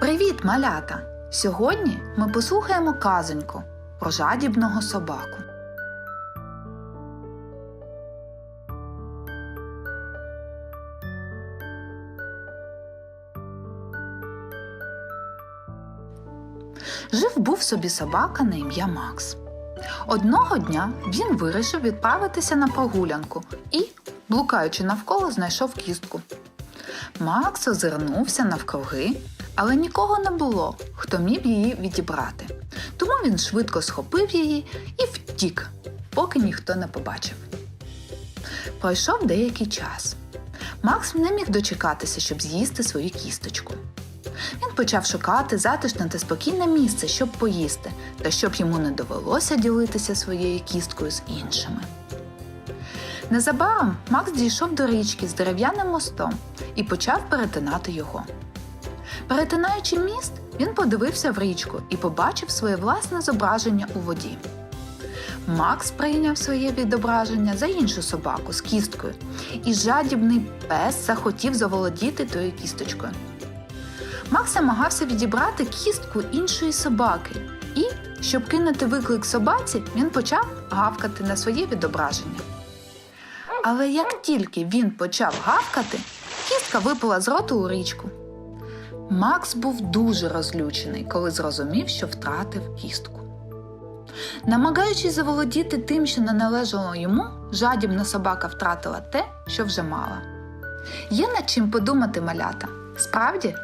Привіт, малята! Сьогодні ми послухаємо казоньку про жадібного собаку. Жив був собі собака на ім'я Макс. Одного дня він вирішив відправитися на прогулянку і, блукаючи навколо, знайшов кістку. Макс озирнувся навкруги, але нікого не було, хто міг її відібрати. Тому він швидко схопив її і втік, поки ніхто не побачив. Пройшов деякий час. Макс не міг дочекатися, щоб з'їсти свою кісточку. Він почав шукати затишне та спокійне місце, щоб поїсти, та щоб йому не довелося ділитися своєю кісткою з іншими. Незабаром Макс дійшов до річки з дерев'яним мостом і почав перетинати його. Перетинаючи міст, він подивився в річку і побачив своє власне зображення у воді. Макс прийняв своє відображення за іншу собаку з кісткою, і жадібний пес захотів заволодіти тою кісточкою. Макс намагався відібрати кістку іншої собаки, і, щоб кинути виклик собаці, він почав гавкати на своє відображення. Але як тільки він почав гавкати, кістка випала з роту у річку. Макс був дуже розлючений, коли зрозумів, що втратив кістку. Намагаючись заволодіти тим, що не належало йому, жадібна собака втратила те, що вже мала. Є над чим подумати малята. Справді,